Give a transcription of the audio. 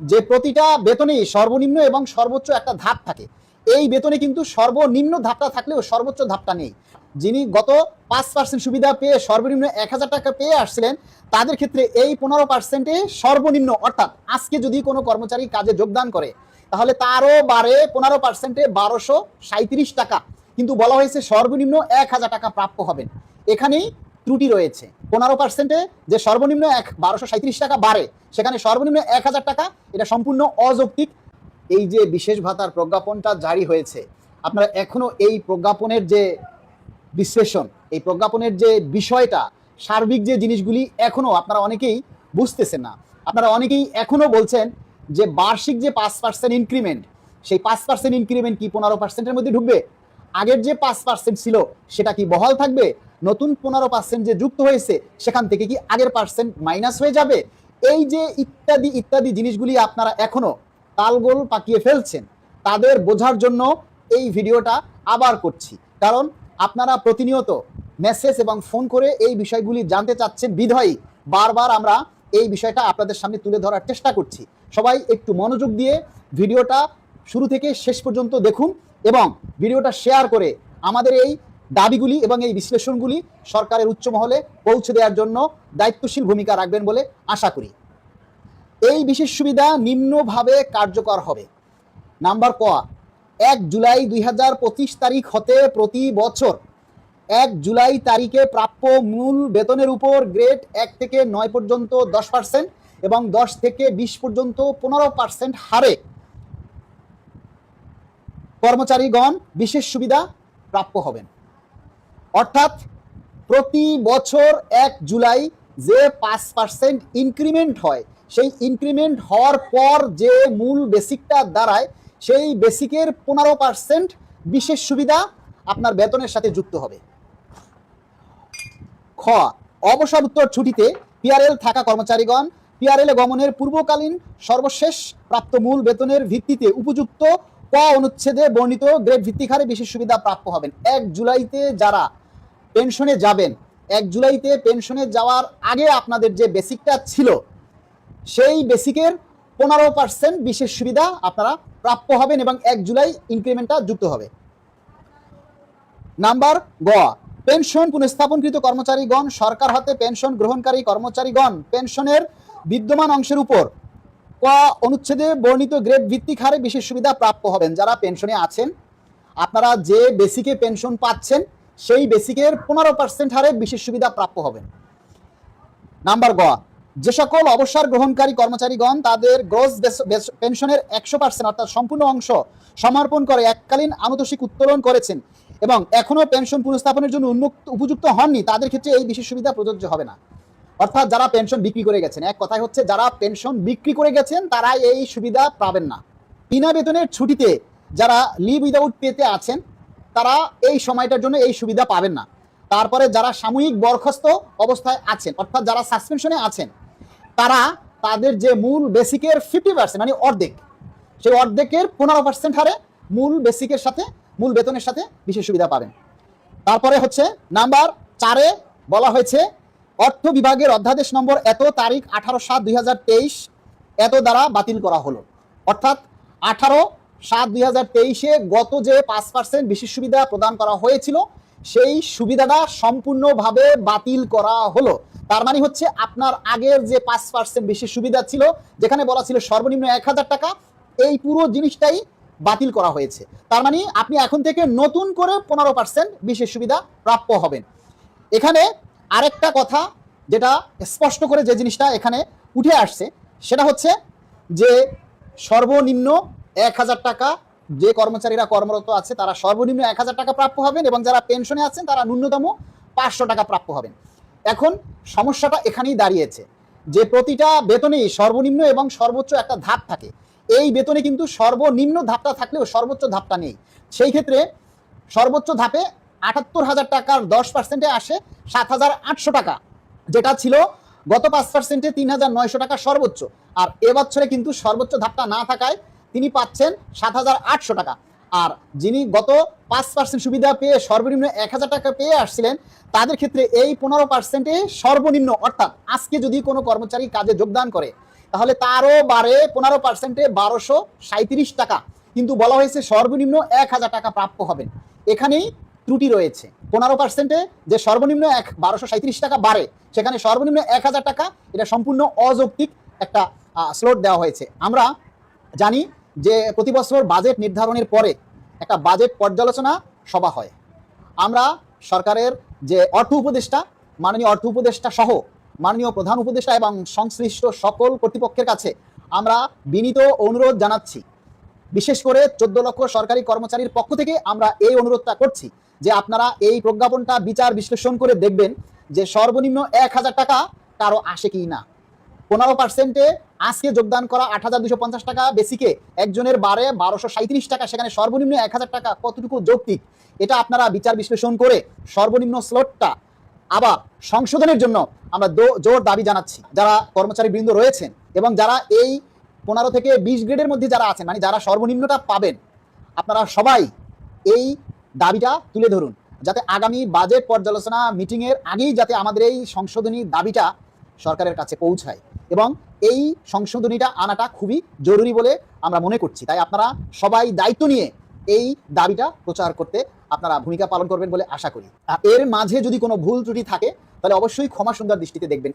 যে প্রতিটা বেতনেই সর্বনিম্ন এবং সর্বোচ্চ একটা ধাপ থাকে। এই বেতনে কিন্তু সর্বনিম্ন ধাপটা থাকলেও সর্বোচ্চ ধাপটা নেই। যিনি গত পাঁচ পার্সেন্ট সুবিধা পেয়ে সর্বনিম্ন এক হাজার টাকা পেয়ে আসছিলেন, তাদের ক্ষেত্রে এই পনেরো পার্সেন্টে সর্বনিম্ন, অর্থাৎ আজকে যদি কোনো কর্মচারী কাজে যোগদান করে, তাহলে তারও বারে পনেরো পার্সেন্টে বারোশো সাঁত্রিশ টাকা। কিন্তু বলা হয়েছে সর্বনিম্ন এক হাজার টাকা প্রাপ্য হবেন। এখানেই ত্রুটি রয়েছে। পনেরো পার্সেন্টে যে সর্বনিম্ন এক বারোশো সাঁত্রিশ টাকা বাড়ে, সেখানে সর্বনিম্ন এক হাজার টাকা, এটা সম্পূর্ণ অযৌক্তিক। এই যে বিশেষ ভাতার প্রজ্ঞাপনটা জারি হয়েছে, আপনারা এখনও এই প্রজ্ঞাপনের যে বিশ্লেষণ, এই প্রজ্ঞাপনের যে বিষয়টা, সার্বিক যে জিনিসগুলি এখনও আপনারা অনেকেই বুঝতেছেন না। আপনারা অনেকেই এখনও বলছেন যে বার্ষিক যে পাঁচ পার্সেন্ট ইনক্রিমেন্ট সেই পাঁচ পার্সেন্ট ইনক্রিমেন্ট কি পনেরো পার্সেন্টের মধ্যে ঢুকবে? আগের যে পাঁচ পার্সেন্ট ছিল, সেটা কি বহাল থাকবে? নতুন পনেরো পার্সেন্ট যে যুক্ত হয়েছে, সেখান থেকে কি আগের পার্সেন্ট মাইনাস হয়ে যাবে? এই যে ইত্যাদি ইত্যাদি জিনিসগুলি আপনারা এখনও তালগোল পাকিয়ে ফেলছেন, তাদের বোঝার জন্য এই ভিডিওটা আবার করছি। কারণ আপনারা প্রতিনিয়ত মেসেজ এবং ফোন করে এই বিষয়গুলি জানতে চাচ্ছেন বিধয়ী, বারবার আমরা এই বিষয়টা আপনাদের সামনে তুলে ধরার চেষ্টা করছি। সবাই একটু মনোযোগ দিয়ে ভিডিওটা শুরু থেকে শেষ পর্যন্ত দেখুন এবং ভিডিওটা শেয়ার করে আমাদের এই দাবিগুলি এবং এই বিশ্লেষণগুলি সরকারের উচ্চ মহলে পৌঁছে দেওয়ার জন্য দায়িত্বশীল ভূমিকা রাখবেন বলে আশা করি। এই বিশেষ সুবিধা নিম্নভাবে কার্যকর হবে। নাম্বার ক, এক জুলাই দুই হাজার পঁচিশ তারিখ হতে প্রতি বছর এক জুলাই তারিখে প্রাপ্য মূল বেতনের উপর গ্রেড এক থেকে নয় পর্যন্ত দশ পার্সেন্ট এবং দশ থেকে বিশ পর্যন্ত পনেরো পার্সেন্ট হারে কর্মচারীগণ বিশেষ সুবিধা প্রাপ্য হবেন। অর্থাৎ প্রতি বছর এক জুলাই যে পাঁচ পার্সেন্ট ইনক্রিমেন্ট হয়, সেই ইনক্রিমেন্ট হওয়ার পর যে মূল বেসিকটা দাঁড়ায়, সেই বেসিকের পনেরো পার্সেন্ট বিশেষ সুবিধা আপনার বেতনের সাথে যুক্ত হবে। খ, অবসর উত্তর ছুটিতে পিআরএল থাকা কর্মচারীগণ পিআরএল গমনের পূর্বকালীন সর্বশেষ প্রাপ্ত মূল বেতনের ভিত্তিতে উপযুক্ত ক অনুচ্ছেদে বর্ণিত গ্রেড ভিত্তিক হারে বিশেষ সুবিধা প্রাপ্য হবেন। এক জুলাইতে যারা পেনশনে যাবেন। এক জুলাইতে পেনশনে যাওয়ার আগে আপনাদের যে বেসিকটা ছিল, সেই বেসিকের পনেরো পার্সেন্ট বিশেষ সুবিধা আপনারা প্রাপ্য হবেন এবং এক জুলাই ইনক্রিমেন্টটা যুক্ত হবে। নাম্বার গ, পেনশন পুনঃস্থাপনকৃত কর্মচারীগণ, সরকার হাতে পেনশন গ্রহণকারী কর্মচারীগণ, পেনশনের বিদ্যমান অংশের উপর ক, অনুচ্ছেদে বর্ণিত গ্রেড ভিত্তিক হারে বিশেষ সুবিধা প্রাপ্য হবেন। যারা পেনশনে আছেন, আপনারা যে বেসিকে পেনশন পাচ্ছেন সেই বেসিকের পনেরো পার্সেন্ট হারে বিশেষ সুবিধা প্রাপ্য হবেন নাম্বার গ যে সকল অবসর গ্রহণকারী কর্মচারীগণ তাদের গ্রোস পেনশনের একশো পার্সেন্ট অর্থাৎ সম্পূর্ণ অংশ সমর্পণ করে এককালীন আনুতোষিক উত্তোলন করেছেন এবং এখনও পেনশন পুনঃস্থাপনের জন্য উন্মুক্ত, উপযুক্ত হননি, তাদের ক্ষেত্রে এই বিশেষ সুবিধা প্রযোজ্য হবে না। অর্থাৎ যারা পেনশন বিক্রি করে গেছেন, এক কথায় হচ্ছে যারা পেনশন বিক্রি করে গেছেন তারা এই সুবিধা পাবেন না। বিনা বেতনের ছুটিতে যারা লিভ উইদাউট পেতে আছেন তারা এই সময়টার জন্য এই সুবিধা পাবেন না। তারপরে যারা সাময়িক বরখাস্ত অবস্থায় আছেন, অর্থাৎ যারা সাসপেনশনে আছেন, তারা তাদের যে মূল বেসিকের ফিফটি পার্সেন্ট মানে অর্ধেক, সেই অর্ধেকের পনেরো পার্সেন্ট হারে মূল বেসিকের সাথে, মূল বেতনের সাথে বিশেষ সুবিধা পাবেন। তারপরে হচ্ছে নাম্বার চারে বলা হয়েছে, অর্থ বিভাগের অধ্যাদেশ নম্বর এত তারিখ আঠারো সাত দুই এত দ্বারা বাতিল করা হলো। অর্থাৎ আঠারো সাত দুই হাজার তেইশে গত যে পাঁচ পার্সেন্ট বিশেষ সুবিধা প্রদান করা হয়েছিল, সেই সুবিধাটা সম্পূর্ণভাবে বাতিল করা হলো। তার মানে হচ্ছে আপনার আগের যে পাঁচ পার্সেন্ট বিশেষ সুবিধা ছিল, যেখানে বলা ছিল সর্বনিম্ন এক হাজার টাকা, এই পুরো জিনিসটাই বাতিল করা হয়েছে। তার মানে আপনি এখন থেকে নতুন করে পনেরো পার্সেন্ট বিশেষ সুবিধা প্রাপ্য হবেন। এখানে আরেকটা কথা যেটা স্পষ্ট করে যে জিনিসটা এখানে উঠে আসছে, সেটা হচ্ছে যে সর্বনিম্ন এক হাজার টাকা যে কর্মচারীরা কর্মরত আছে, তারা সর্বনিম্ন এক হাজার টাকা প্রাপ্য হবেন এবং যারা পেনশনে আছেন, তারা ন্যূনতম পাঁচশো টাকা প্রাপ্য হবেন। এখন সমস্যাটা এখানেই দাঁড়িয়েছে যে প্রতিটা বেতনেই সর্বনিম্ন এবং সর্বোচ্চ একটা ধাপ থাকে। এই বেতনে কিন্তু সর্বনিম্ন ধাপটা থাকলেও সর্বোচ্চ ধাপটা নেই। সেই ক্ষেত্রে সর্বোচ্চ ধাপে আটাত্তর হাজার টাকার দশ পার্সেন্টে আসে সাত হাজার আটশো টাকা, যেটা ছিল গত পাঁচ পার্সেন্টে তিন হাজার নয়শো টাকা সর্বোচ্চ। আর এবছরে কিন্তু সর্বোচ্চ ধাপটা না থাকায় তিনি পাচ্ছেন সাত হাজার আটশো টাকা। আর যিনি গত পাঁচ পার্সেন্ট সুবিধা পেয়ে সর্বনিম্ন এক হাজার টাকা পেয়ে আসছিলেন, তাদের ক্ষেত্রে এই পনেরো পার্সেন্টে সর্বনিম্ন, অর্থাৎ আজকে যদি কোনো কর্মচারী কাজে যোগদান করে, তাহলে তারও বারে পনেরো পার্সেন্টে বারোশো সাঁত্রিশ টাকা। কিন্তু বলা হয়েছে সর্বনিম্ন এক হাজার টাকা প্রাপ্য হবেন এখানেই ত্রুটি রয়েছে। পনেরো পার্সেন্টে যে সর্বনিম্ন এক, বারোশো সাঁত্রিশ টাকা বাড়ে, সেখানে সর্বনিম্ন এক হাজার টাকা, এটা সম্পূর্ণ অযৌক্তিক একটা স্লোট দেওয়া হয়েছে। আমরা জানি যে প্রতি বছর বাজেট নির্ধারণের পরে একটা বাজেট পর্যালোচনা সভা হয়। আমরা সরকারের যে অর্থ উপদেষ্টা, মাননীয় অর্থ উপদেষ্টা সহ মাননীয় প্রধান উপদেষ্টা এবং সংশ্লিষ্ট সকল কর্তৃপক্ষের কাছে আমরা বিনীত অনুরোধ জানাচ্ছি। বিশেষ করে চোদ্দ লক্ষ সরকারি কর্মচারীর পক্ষ থেকে আমরা এই অনুরোধটা করছি যে আপনারা এই প্রজ্ঞাপনটা বিচার বিশ্লেষণ করে দেখবেন যে সর্বনিম্ন এক হাজার টাকা কারও আসে কি না। পনেরো পার্সেন্টে আজকে যোগদান করা আট হাজার দুশো পঞ্চাশ টাকা। বেসিকে একজনের বারে বারোশো সাঁত্রিশ টাকা, সেখানে সর্বনিম্ন এক হাজার টাকা। কতটুকু যৌক্তিক? এটা আপনারা বিচার বিশ্লেষণ করে সর্বনিম্ন স্লটটা আবার সংশোধনের জন্য আমরা জোর দাবি জানাচ্ছি। যারা কর্মচারী বৃন্দ রয়েছেন এবং যারা এই পনেরো থেকে বিশ গ্রেডের মধ্যে যারা আছেন মানে যারা সর্বনিম্নটা পাবেন, আপনারা সবাই এই দাবিটা তুলে ধরুন। যাতে আগামী বাজেট পর্যালোচনা মিটিংয়ের আগেই যাতে আমাদের এই সংশোধনী দাবিটা সরকারের কাছে পৌঁছায়। এবং এই সংশোধনীটা আনাটা খুবই জরুরি বলে আমরা মনে করছি। তাই আপনারা সবাই দায়িত্ব নিয়ে এই দাবিটা প্রচার করতে আপনারা ভূমিকা পালন করবেন বলে আশা করি। এর মাঝে যদি কোনো ভুল ত্রুটি থাকে, তাহলে অবশ্যই ক্ষমা সুন্দর দৃষ্টিতে দেখবেন।